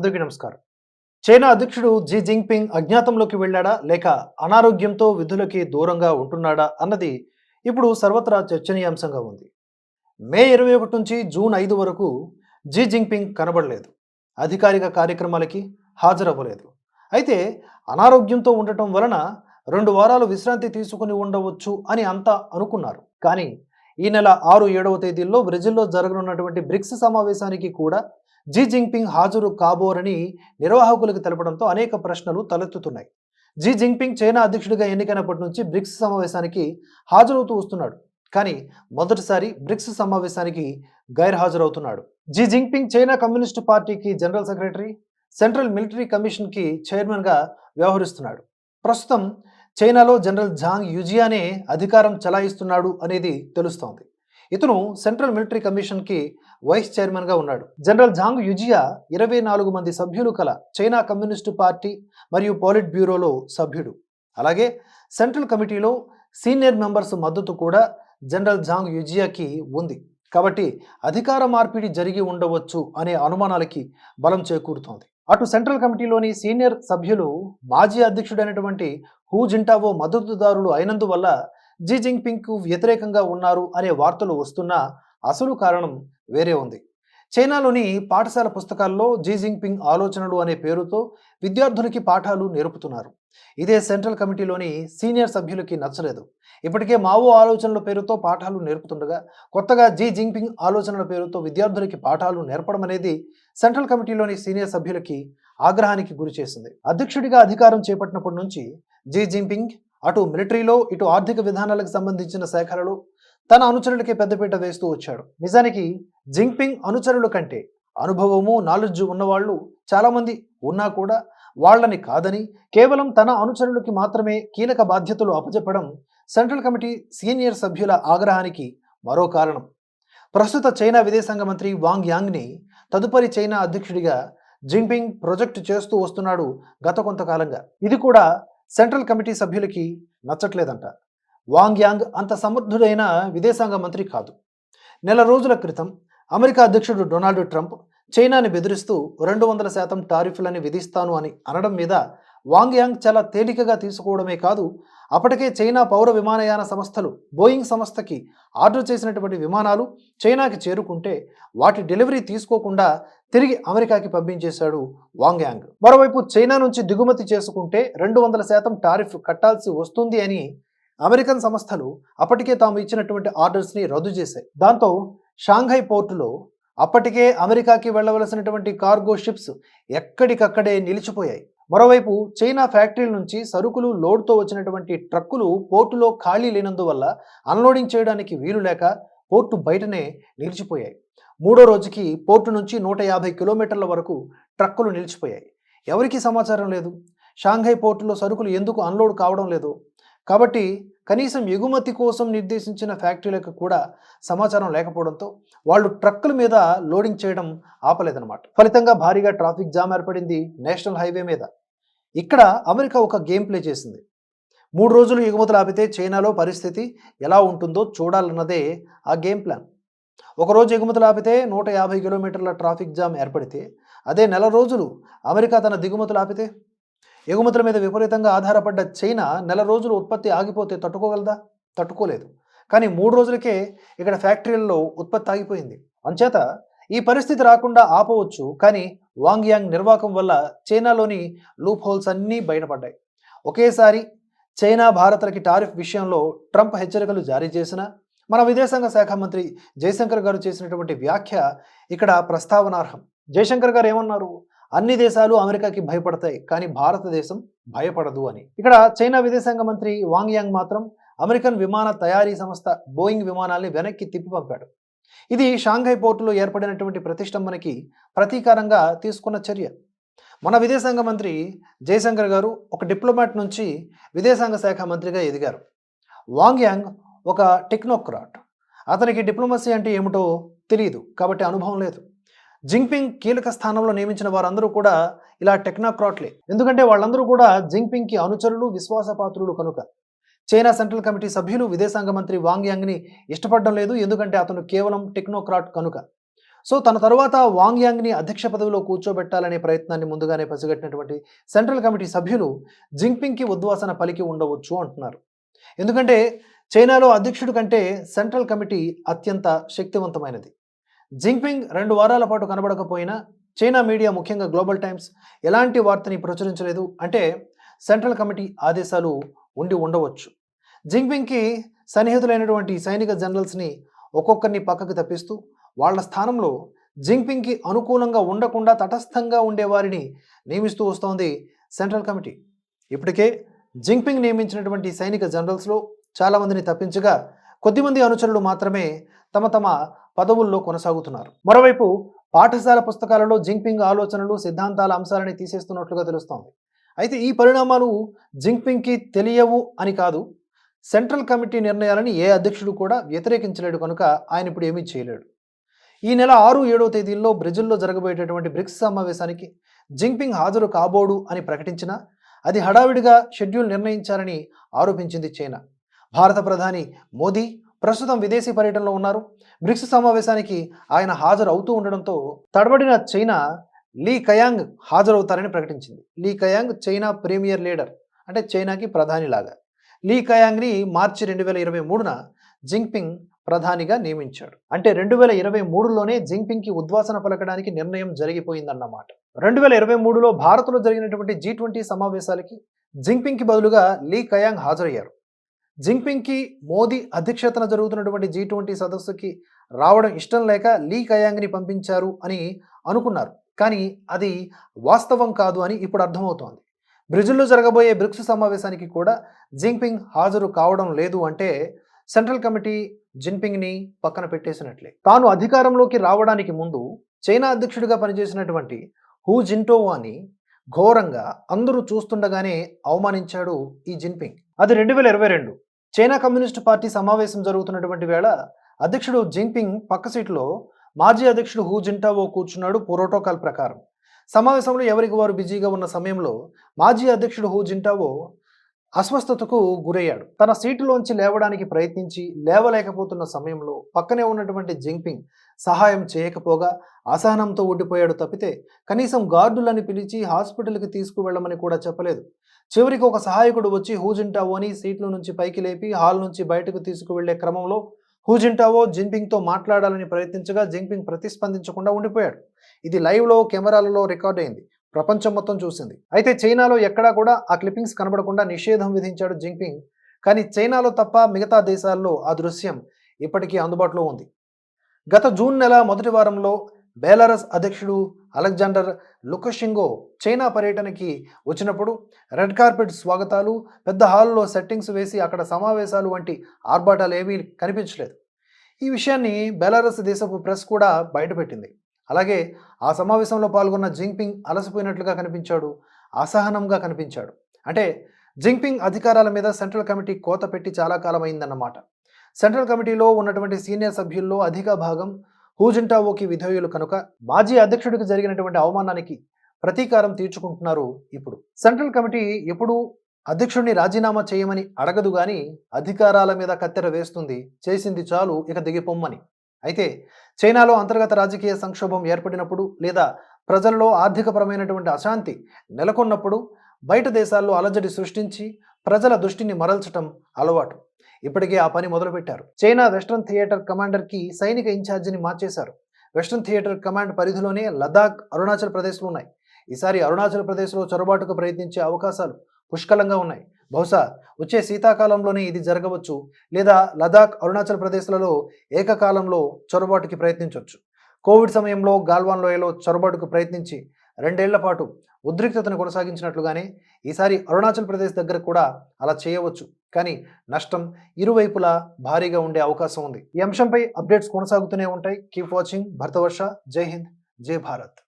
అందరికీ నమస్కారం. చైనా అధ్యక్షుడు జీ జింగ్పింగ్ అజ్ఞాతంలోకి వెళ్ళాడా? లేక అనారోగ్యంతో విధులకి దూరంగా ఉంటున్నాడా? అన్నది ఇప్పుడు సర్వత్రా చర్చనీయాంశంగా ఉంది. మే ఇరవై ఒకటి నుంచి జూన్ ఐదు వరకు జీ జింగ్పింగ్ కనబడలేదు. అధికారిక కార్యక్రమాలకి హాజరవ్వలేదు. అయితే అనారోగ్యంతో ఉండటం వలన రెండు వారాలు విశ్రాంతి తీసుకుని ఉండవచ్చు అని అంతా అనుకున్నారు. కానీ ఈ నెల ఆరు ఏడవ తేదీల్లో బ్రెజిల్లో జరగనున్నటువంటి బ్రిక్స్ సమావేశానికి కూడా జీ జింగ్పింగ్ హాజరు కాబోరని నిర్వాహకులకు తెలపడంతో అనేక ప్రశ్నలు తలెత్తుతున్నాయి. జీ జింగ్పింగ్ చైనా అధ్యక్షుడిగా ఎన్నికైనప్పటి నుంచి బ్రిక్స్ సమావేశానికి హాజరవుతూ వస్తున్నాడు. కానీ మొదటిసారి బ్రిక్స్ సమావేశానికి గైర్హాజరవుతున్నాడు. జీ జింగ్పింగ్ చైనా కమ్యూనిస్టు పార్టీకి జనరల్ సెక్రటరీ సెంట్రల్ మిలిటరీ కమిషన్కి చైర్మన్గా వ్యవహరిస్తున్నాడు. ప్రస్తుతం చైనాలో జనరల్ జాంగ్ యుజియానే అధికారం చలాయిస్తున్నాడు అనేది తెలుస్తోంది. ఇతను సెంట్రల్ మిలిటరీ కమిషన్కి వైస్ చైర్మన్గా ఉన్నాడు. జనరల్ జాంగ్ యుజియా ఇరవై నాలుగు మంది సభ్యులు కల చైనా కమ్యూనిస్టు పార్టీ మరియు పాలిట్ బ్యూరోలో సభ్యుడు. అలాగే సెంట్రల్ కమిటీలో సీనియర్ మెంబర్స్ మద్దతు కూడా జనరల్ జాంగ్ యుజియాకి ఉంది. కాబట్టి అధికార మార్పిడి జరిగి ఉండవచ్చు అనే అనుమానాలకి బలం చేకూరుతోంది. అటు సెంట్రల్ కమిటీలోని సీనియర్ సభ్యులు మాజీ అధ్యక్షుడైనటువంటి హూ జింటావో మద్దతుదారులు అయినందువల్ల జీ జింగ్పింగ్కు వ్యతిరేకంగా ఉన్నారు అనే వార్తలు వస్తున్నా అసలు కారణం వేరే ఉంది. చైనాలోని పాఠశాల పుస్తకాల్లో జీ జింగ్పింగ్ ఆలోచనలు అనే పేరుతో విద్యార్థులకి పాఠాలు నేర్పుతున్నారు. ఇదే సెంట్రల్ కమిటీలోని సీనియర్ సభ్యులకి నచ్చలేదు. ఇప్పటికే మావో ఆలోచనల పేరుతో పాఠాలు నేర్పుతుండగా కొత్తగా జీ జింగ్పింగ్ ఆలోచనల పేరుతో విద్యార్థులకి పాఠాలు నేర్పడం అనేది సెంట్రల్ కమిటీలోని సీనియర్ సభ్యులకి ఆగ్రహానికి గురి చేసింది. అధ్యక్షుడిగా అధికారం చేపట్టినప్పటి నుంచి జీ జింపింగ్ అటు మిలిటరీలో ఇటు ఆర్థిక విధానాలకు సంబంధించిన శాఖలలో తన అనుచరులకి పెద్దపీట వేస్తూ వచ్చాడు. నిజానికి జింగ్పింగ్ అనుచరుల కంటే అనుభవము నాలెడ్జ్ ఉన్నవాళ్ళు చాలామంది ఉన్నా కూడా వాళ్ళని కాదని కేవలం తన అనుచరులకి మాత్రమే కీలక బాధ్యతలు అప్పచెప్పడం సెంట్రల్ కమిటీ సీనియర్ సభ్యుల ఆగ్రహానికి మరో కారణం. ప్రస్తుత చైనా విదేశాంగ మంత్రి వాంగ్ యాంగ్ని తదుపరి చైనా అధ్యక్షుడిగా జింపింగ్ ప్రొజెక్ట్ చేస్తూ వస్తున్నాడు గత కొంతకాలంగా. ఇది కూడా సెంట్రల్ కమిటీ సభ్యులకి నచ్చట్లేదంట. వాంగ్ యాంగ్ అంత సమర్థుడైన విదేశాంగ మంత్రి కాదు. నెల రోజుల క్రితం అమెరికా అధ్యక్షుడు డొనాల్డ్ ట్రంప్ చైనాని బెదిరిస్తూ రెండు వందల శాతం టారిఫ్లని విధిస్తాను అని అనడం మీద వాంగ్ యాంగ్ చాలా తేలికగా తీసుకోవడమే కాదు అప్పటికే చైనా పౌర విమానయాన సంస్థలు బోయింగ్ సంస్థకి ఆర్డర్ చేసినటువంటి విమానాలు చైనాకి చేరుకుంటే వాటి డెలివరీ తీసుకోకుండా తిరిగి అమెరికాకి పంపించేశాడు వాంగ్ యాంగ్ మరోవైపు చైనా నుంచి దిగుమతి చేసుకుంటే రెండు వందల శాతం టారిఫ్ కట్టాల్సి వస్తుంది అని అమెరికన్ సంస్థలు అప్పటికే తాము ఇచ్చినటువంటి ఆర్డర్స్ని రద్దు చేశాయి. దాంతో షాంఘై పోర్టులో అప్పటికే అమెరికాకి వెళ్ళవలసినటువంటి కార్గో షిప్స్ ఎక్కడికక్కడే నిలిచిపోయాయి. మరోవైపు చైనా ఫ్యాక్టరీల నుంచి సరుకులు లోడ్తో వచ్చినటువంటి ట్రక్కులు పోర్టులో ఖాళీ లేనందువల్ల అన్లోడింగ్ చేయడానికి వీలు లేక పోర్టు బయటనే నిలిచిపోయాయి. మూడో రోజుకి పోర్టు నుంచి నూట యాభై కిలోమీటర్ల వరకు ట్రక్కులు నిలిచిపోయాయి. ఎవరికీ సమాచారం లేదు. షాంఘై పోర్టులో సరుకులు ఎందుకు అన్లోడ్ కావడం లేదు? కాబట్టి కనీసం ఎగుమతి కోసం నిర్దేశించిన ఫ్యాక్టరీలకు కూడా సమాచారం లేకపోవడంతో వాళ్ళు ట్రక్కుల మీద లోడింగ్ చేయడం ఆపలేదన్నమాట. ఫలితంగా భారీగా ట్రాఫిక్ జామ్ ఏర్పడింది నేషనల్ హైవే మీద. ఇక్కడ అమెరికా ఒక గేమ్ ప్లే చేసింది. మూడు రోజులు ఎగుమతులు ఆపితే చైనాలో పరిస్థితి ఎలా ఉంటుందో చూడాలన్నదే ఆ గేమ్ ప్లాన్. ఒకరోజు ఎగుమతులు ఆపితే నూట యాభై కిలోమీటర్ల ట్రాఫిక్ జామ్ ఏర్పడితే అదే నెల రోజులు అమెరికా తన దిగుమతులు ఆపితే ఎగుమతుల మీద విపరీతంగా ఆధారపడ్డ చైనా నెల రోజులు ఉత్పత్తి ఆగిపోతే తట్టుకోగలదా? తట్టుకోలేదు. కానీ మూడు రోజులకే ఇక్కడ ఫ్యాక్టరీలలో ఉత్పత్తి ఆగిపోయింది. అంచేత ఈ పరిస్థితి రాకుండా ఆపవచ్చు. కానీ వాంగ్ యాంగ్ నిర్వాకం వల్ల చైనాలోని లూప్ హోల్స్ అన్నీ బయటపడ్డాయి. ఒకేసారి చైనా భారత్లకి టారిఫ్ విషయంలో ట్రంప్ హెచ్చరికలు జారీ చేసిన మన విదేశాంగ శాఖ మంత్రి జయశంకర్ గారు చేసినటువంటి వ్యాఖ్య ఇక్కడ ప్రస్తావనార్హం. జయశంకర్ గారు ఏమన్నారు? అన్ని దేశాలు అమెరికాకి భయపడతాయి కానీ భారతదేశం భయపడదు అని. ఇక్కడ చైనా విదేశాంగ మంత్రి వాంగ్ యాంగ్ మాత్రం అమెరికన్ విమాన తయారీ సంస్థ బోయింగ్ విమానాల్ని వెనక్కి తిప్పి పంపాడు. ఇది షాంఘై పోర్టులో ఏర్పడినటువంటి ప్రతిష్టంభనకి ప్రతీకారంగా తీసుకున్న చర్య. మన విదేశాంగ మంత్రి జయశంకర్ గారు ఒక డిప్లొమాట్ నుంచి విదేశాంగ శాఖ మంత్రిగా ఎదిగారు. వాంగ్ యాంగ్ ఒక టెక్నోక్రాట్. అతనికి డిప్లొమసీ అంటే ఏమిటో తెలియదు కాబట్టి అనుభవం లేదు. జింగ్పింగ్ కీలక స్థానంలో నియమించిన వారందరూ కూడా ఇలా టెక్నోక్రాట్లే. ఎందుకంటే వాళ్ళందరూ కూడా జింగ్పింగ్కి అనుచరులు విశ్వాసపాత్రులు కనుక. చైనా సెంట్రల్ కమిటీ సభ్యులు విదేశాంగ మంత్రి వాంగ్ యాంగ్ని ఇష్టపడడం లేదు. ఎందుకంటే అతను కేవలం టెక్నోక్రాట్ కనుక. సో తన తరువాత వాంగ్ యాంగ్ని అధ్యక్ష పదవిలో కూర్చోబెట్టాలనే ప్రయత్నాన్ని ముందుగానే పసిగట్టినటువంటి సెంట్రల్ కమిటీ సభ్యులు జింగ్పింగ్కి ఉద్వాసన పలికి ఉండవచ్చు అంటున్నారు. ఎందుకంటే చైనాలో అధ్యక్షుడి కంటే సెంట్రల్ కమిటీ అత్యంత శక్తివంతమైనది. జింగ్పింగ్ రెండు వారాల పాటు కనబడకపోయినా చైనా మీడియా ముఖ్యంగా గ్లోబల్ టైమ్స్ ఎలాంటి వార్తని ప్రచురించలేదు అంటే సెంట్రల్ కమిటీ ఆదేశాలు ఉండి ఉండవచ్చు. జింగ్పింగ్కి సన్నిహితులైనటువంటి సైనిక జనరల్స్ని ఒక్కొక్కరిని పక్కకు తప్పిస్తూ వాళ్ళ స్థానంలో జింగ్పింగ్కి అనుకూలంగా ఉండకుండా తటస్థంగా ఉండేవారిని నియమిస్తూ వస్తోంది సెంట్రల్ కమిటీ. ఇప్పటికే జింగ్పింగ్ నియమించినటువంటి సైనిక జనరల్స్లో చాలామందిని తప్పించగా కొద్దిమంది అనుచరులు మాత్రమే తమ తమ పదవుల్లో కొనసాగుతున్నారు. మరోవైపు పాఠశాల పుస్తకాలలో జింగ్పింగ్ ఆలోచనలు సిద్ధాంతాల అంశాలని తీసేస్తున్నట్లుగా తెలుస్తోంది. అయితే ఈ పరిణామాలు జింగ్పింగ్కి తెలియవు అని కాదు సెంట్రల్ కమిటీ నిర్ణయాలని ఏ అధ్యక్షుడు కూడా వ్యతిరేకించలేడు కనుక ఆయన ఇప్పుడు ఏమీ చేయలేడు. ఈ నెల ఆరు ఏడో తేదీల్లో బ్రెజిల్లో జరగబోయేటటువంటి బ్రిక్స్ సమావేశానికి జింగ్పింగ్ హాజరు కాబోడు అని ప్రకటించినా అది హడావిడిగా షెడ్యూల్ నిర్ణయించారని ఆరోపించింది చైనా. భారత ప్రధాని మోదీ ప్రస్తుతం విదేశీ పర్యటనలో ఉన్నారు. బ్రిక్స్ సమావేశానికి ఆయన హాజరు అవుతూ ఉండడంతో తడబడిన చైనా లీ కయాంగ్ హాజరవుతారని ప్రకటించింది. Li Qiang China premier leader అంటే చైనాకి ప్రధానిలాగా. లీ కయాంగ్ని మార్చి రెండు వేల ఇరవై మూడున జింగ్పింగ్ ప్రధానిగా నియమించాడు. అంటే రెండు వేల ఇరవై మూడులోనే జింగ్పింగ్కి ఉద్వాసన పలకడానికి నిర్ణయం జరిగిపోయిందన్నమాట. రెండు వేల ఇరవై మూడులో భారత్లో జరిగినటువంటి జీ ట్వంటీ సమావేశాలకి జింగ్పింగ్కి బదులుగా లీ కయాంగ్ హాజరయ్యారు. జింగ్పింగ్కి మోదీ అధ్యక్షతన జరుగుతున్నటువంటి జీ ట్వంటీ సదస్సుకి రావడం ఇష్టం లేక లీ కయాంగ్ని పంపించారు అని అనుకున్నారు. కానీ అది వాస్తవం కాదు అని ఇప్పుడు అర్థమవుతోంది. బ్రెజిల్లో జరగబోయే బ్రిక్స్ సమావేశానికి కూడా జింగ్పింగ్ హాజరు కావడం లేదు అంటే సెంట్రల్ కమిటీ జిన్పింగ్ని పక్కన పెట్టేసినట్లే. తాను అధికారంలోకి రావడానికి ముందు చైనా అధ్యక్షుడిగా పనిచేసినటువంటి హూ జింటోవాని ఘోరంగా అందరూ చూస్తుండగానే అవమానించాడు ఈ జిన్పింగ్. అది రెండు వేల ఇరవై రెండు చైనా కమ్యూనిస్ట్ పార్టీ సమావేశం జరుగుతున్నటువంటి వేళ అధ్యక్షుడు జింపింగ్ పక్క సీట్లో మాజీ అధ్యక్షుడు హూ జింటావో కూర్చున్నాడు ప్రోటోకాల్ ప్రకారం. సమావేశంలో ఎవరికి వారు బిజీగా ఉన్న సమయంలో మాజీ అధ్యక్షుడు హూ జింటావో అస్వస్థతకు గురయ్యాడు. తన సీటులోంచి లేవడానికి ప్రయత్నించి లేవలేకపోతున్న సమయంలో పక్కనే ఉన్నటువంటి జింపింగ్ సహాయం చేయకపోగా అసహనంతో ఉండిపోయాడు తప్పితే కనీసం గార్డులని పిలిచి హాస్పిటల్కి తీసుకువెళ్ళమని కూడా చెప్పలేదు. చివరికి ఒక సహాయకుడు వచ్చి హూజింటావో అని సీట్లో నుంచి పైకి లేపి హాల్ నుంచి బయటకు తీసుకువెళ్ళే క్రమంలో హూజింటావో జింపింగ్తో మాట్లాడాలని ప్రయత్నించగా జింపింగ్ ప్రతిస్పందించకుండా ఉండిపోయాడు. ఇది లైవ్లో కెమెరాలలో రికార్డ్ అయింది ప్రపంచం మొత్తం చూసింది. అయితే చైనాలో ఎక్కడా కూడా ఆ క్లిప్పింగ్స్ కనబడకుండా నిషేధం విధించాడు జింపింగ్ కానీ చైనాలో తప్ప మిగతా దేశాల్లో ఆ దృశ్యం ఇప్పటికీ అందుబాటులో ఉంది. గత జూన్ నెల మొదటి వారంలో బేలారస్ అధ్యక్షుడు అలెగ్జాండర్ లుకషింగో చైనా పర్యటనకి వచ్చినప్పుడు రెడ్ కార్పెట్ స్వాగతాలు పెద్ద హాల్లో సెట్టింగ్స్ వేసి అక్కడ సమావేశాలు వంటి ఆర్భాటాలు ఏమీ కనిపించలేదు. ఈ విషయాన్ని బెలారస్ దేశపు ప్రెస్ కూడా బయటపెట్టింది. అలాగే ఆ సమావేశంలో పాల్గొన్న జింగ్పింగ్ అలసిపోయినట్లుగా కనిపించాడు అసహనంగా కనిపించాడు. అంటే జింగ్పింగ్ అధికారాల మీద సెంట్రల్ కమిటీ కోత పెట్టి చాలా కాలం అయిందన్నమాట సెంట్రల్ కమిటీలో ఉన్నటువంటి సీనియర్ సభ్యుల్లో అధిక భాగం హూజింటావోకి విధేయులు కనుక మాజీ అధ్యక్షుడికి జరిగినటువంటి అవమానానికి ప్రతీకారం తీర్చుకుంటున్నారు ఇప్పుడు. సెంట్రల్ కమిటీ ఎప్పుడూ అధ్యక్షుడిని రాజీనామా చేయమని అడగదు గాని అధికారాల మీద కత్తెర వేస్తుంది చేసింది చాలు ఇక దిగిపోమ్మని. అయితే చైనాలో అంతర్గత రాజకీయ సంక్షోభం ఏర్పడినప్పుడు లేదా ప్రజల్లో ఆర్థికపరమైనటువంటి అశాంతి నెలకొన్నప్పుడు బయట దేశాల్లో అలజడి సృష్టించి ప్రజల దృష్టిని మరల్చటం అలవాటు. ఇప్పటికే ఆ పని మొదలుపెట్టారు. చైనా వెస్ట్రన్ థియేటర్ కమాండర్కి సైనిక ఇన్ఛార్జిని మార్చేశారు. వెస్ట్రన్ థియేటర్ కమాండ్ పరిధిలోనే లదాఖ్ అరుణాచల్ ప్రదేశ్లు ఉన్నాయి. ఈసారి అరుణాచల్ ప్రదేశ్లో చొరబాటుకు ప్రయత్నించే అవకాశాలు పుష్కలంగా ఉన్నాయి. బహుశా వచ్చే శీతాకాలంలోనే ఇది జరగవచ్చు లేదా లదాఖ్ అరుణాచల్ ప్రదేశ్లలో ఏకకాలంలో చొరబాటుకి ప్రయత్నించవచ్చు కోవిడ్ సమయంలో గాల్వాన్ లోయలో చొరబాటుకు ప్రయత్నించి రెండేళ్ళ పాటు ఉద్రిక్తతను కొనసాగించినట్లుగానే ఈసారి అరుణాచల్ ప్రదేశ్ దగ్గర కూడా అలా చేయవచ్చు. కానీ నష్టం ఇరువైపులా భారీగా ఉండే అవకాశం ఉంది. ఈ అంశంపై అప్డేట్స్ కొనసాగుతూనే ఉంటాయి. Keep watching. భరతవర్ష జై హింద్. జై భారత్.